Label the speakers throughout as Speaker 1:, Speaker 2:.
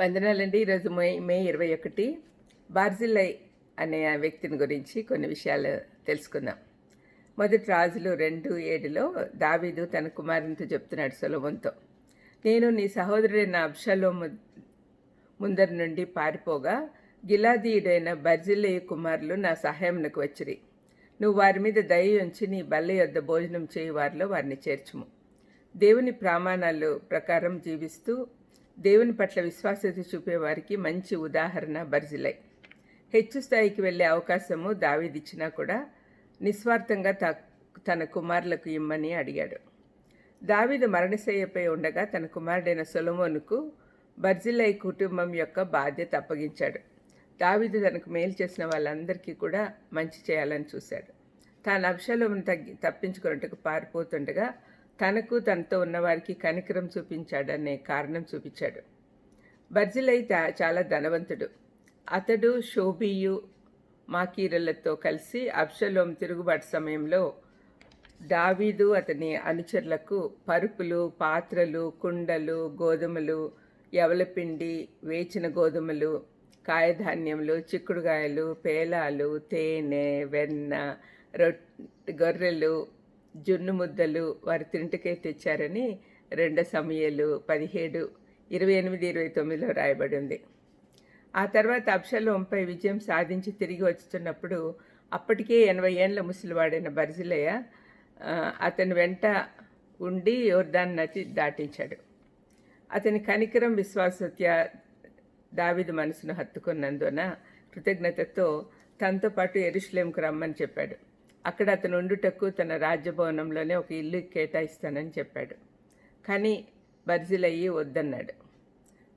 Speaker 1: వందనాలండి. ఈరోజు మే మే ఇరవై ఒకటి. బార్జిల్లై అనే వ్యక్తిని గురించి కొన్ని విషయాలు తెలుసుకుందాం. మొదటి రాజులు రెండు ఏడులో దావీదు తన కుమారునితో చెప్తున్నాడు సులభంతో నేను నీ సహోదరుడైన అబ్షలో ముందరి నుండి పారిపోగా గిలాదీయుడైన బర్జిల్లయ్య కుమారులు నా సహాయంకు వచ్చిరి. నువ్వు వారి మీద దయ ఉంచి నీ బల్ల యొద్ద భోజనం చేయి వారిలో వారిని చేర్చుము. దేవుని ప్రమాణాలు ప్రకారం జీవిస్తూ దేవుని పట్ల విశ్వాసత చూపేవారికి మంచి ఉదాహరణ బర్జిలై. హెచ్చు స్థాయికి వెళ్ళే అవకాశము దావీదిచ్చినా కూడా నిస్వార్థంగా త తన కుమారులకు ఇమ్మని అడిగాడు. దావీదు మరణశయ్యపై ఉండగా తన కుమారుడైన సొలమోనుకు బర్జిలై కుటుంబం యొక్క బాధ్యత అప్పగించాడు. దావీదు తనకు మేలు చేసిన వాళ్ళందరికీ కూడా మంచి చేయాలని చూశాడు. తాను అబ్షలోమును తగ్గి తప్పించుకున్నట్టుకు పారిపోతుండగా తనకు తనతో ఉన్నవారికి కనికరం చూపించాడనే కారణం చూపించాడు. బర్జిలై చాలా ధనవంతుడు. అతడు షోబియు మాకీరలతో కలిసి అబ్షలోం తిరుగుబాటు సమయంలో దావీదు అతని అనుచరులకు పరుపులు పాత్రలు కుండలు గోధుమలు ఎవలపిండి వేచిన గోధుమలు కాయధాన్యములు చిక్కుడుగాయలు పేలాలు తేనె వెన్న రొట్ గొర్రెలు జున్ను ముద్దలు వారి తింటికే తెచ్చారని రెండో సమయాలు పదిహేడు ఇరవై ఎనిమిది ఇరవై తొమ్మిదిలో రాయబడి ఉంది. ఆ తర్వాత అబ్షలోంపై విజయం సాధించి తిరిగి వచ్చుతున్నప్పుడు అప్పటికే ఎనభై ఏండ్ల ముసలివాడైన బర్జిలయ్య అతని వెంట ఉండి యోర్దాన్ నది దాటించాడు. అతని కనికరం విశ్వాసత్య దావిదు మనసును హత్తుకున్నందున కృతజ్ఞతతో తనతో పాటు ఎరుషులేంకు రమ్మని చెప్పాడు. అక్కడ అతను ఉండుటకు తన రాజ్యభవనంలోనే ఒక ఇల్లు కేటాయిస్తానని చెప్పాడు. కానీ బర్జిలయ్యి వద్దన్నాడు.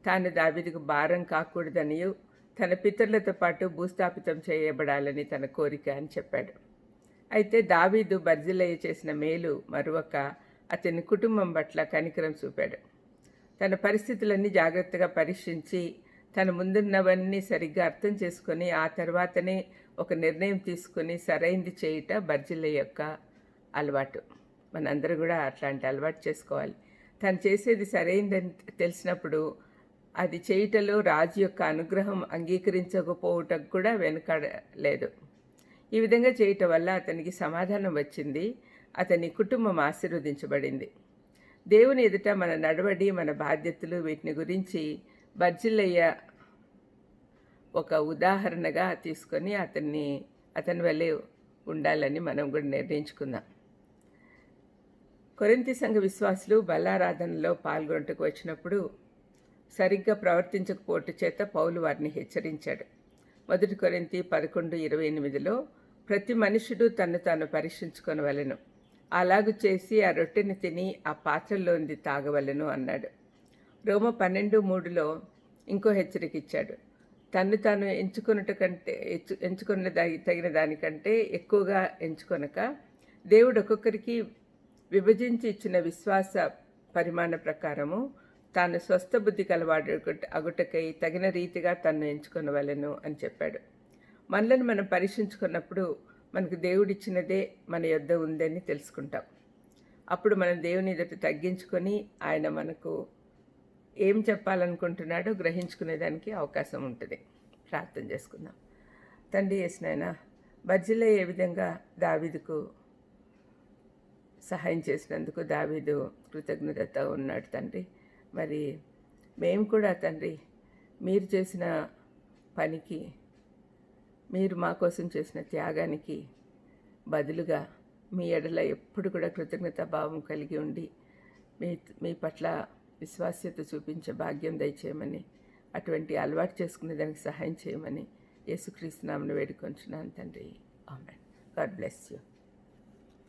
Speaker 1: తాను దావిదికి భారం కాకూడదనియు తన పితరులతో పాటు భూస్థాపితం చేయబడాలని తన కోరిక అని చెప్పాడు. అయితే దావీదు బర్జిలయ్య చేసిన మేలు మరొక అతని కుటుంబం పట్ల కనికరం చూపాడు. తన పరిస్థితులన్నీ జాగ్రత్తగా పరీక్షించి తన ముందున్నవన్నీ సరిగ్గా అర్థం చేసుకొని ఆ తర్వాతనే ఒక నిర్ణయం తీసుకొని సరైంది చేయుట బర్జిల్ల యొక్క అలవాటు. మనందరూ కూడా అట్లాంటి అలవాటు చేసుకోవాలి. తను చేసేది సరైందని తెలిసినప్పుడు అది చేయుటలో రాజు యొక్క అనుగ్రహం అంగీకరించకపోవటకు కూడా వెనుకడలేదు. ఈ విధంగా చేయటం వల్ల అతనికి సమాధానం వచ్చింది. అతని కుటుంబం ఆశీర్వదించబడింది. దేవుని ఎదుట మన నడవడి మన బాధ్యతలు వీటిని గురించి బజ్జిలయ్య ఒక ఉదాహరణగా తీసుకొని అతన్ని అతని వల్లే ఉండాలని మనం కూడా నిర్ణయించుకుందాం. కొరింతి సంఘ విశ్వాసులు బలారాధనలో పాల్గొనటకు వచ్చినప్పుడు సరిగ్గా ప్రవర్తించకపోవట చేత పౌలు వారిని హెచ్చరించాడు. మొదటి కొరింతి పదకొండు ఇరవై ఎనిమిదిలో ప్రతి మనుషుడు తను తాను పరీక్షించుకొనవలెను. అలాగు చేసి ఆ రొట్టెని తిని ఆ పాత్రలోంది తాగవలను అన్నాడు. రోమ పన్నెండు మూడులో ఇంకో హెచ్చరిక ఇచ్చాడు తను తాను ఎంచుకున్నట కంటే ఎంచుకున్న తగిన దానికంటే ఎక్కువగా ఎంచుకొనక దేవుడు ఒక్కొక్కరికి విభజించి ఇచ్చిన విశ్వాస పరిమాణ ప్రకారము తాను స్వస్థ బుద్ధి కలవాడు అగుటకై తగిన రీతిగా తను ఎంచుకొనవలను అని చెప్పాడు. మనలను మనం పరీక్షించుకున్నప్పుడు మనకు దేవుడిచ్చినదే మన యొద్ద ఉందని తెలుసుకుంటాం. అప్పుడు మనం దేవుని ఎదుట తగ్గించుకొని ఆయన మనకు ఏం చెప్పాలనుకుంటున్నాడో గ్రహించుకునేదానికి అవకాశం ఉంటుంది. ప్రార్థన చేసుకుందాం. తండ్రి చేసినాయన బజ్జిలో ఏ విధంగా దావీదుకు సహాయం చేసినందుకు దావీదు కృతజ్ఞతతో ఉన్నాడు తండ్రి. మరి మేము కూడా తండ్రి మీరు చేసిన పనికి మీరు మా కోసం చేసిన త్యాగానికి బదులుగా మీ ఎడల ఎప్పుడు కూడా కృతజ్ఞత భావం కలిగి ఉండి మీ మీ పట్ల విశ్వాస్యత చూపించే భాగ్యం దయచేయమని అటువంటి అలవాటు చేసుకునే దానికి సహాయం చేయమని యేసుక్రీస్తునామను వేడుకొంచున్నాను తండ్రి. ఆమె గాడ్ బ్లెస్ యూ.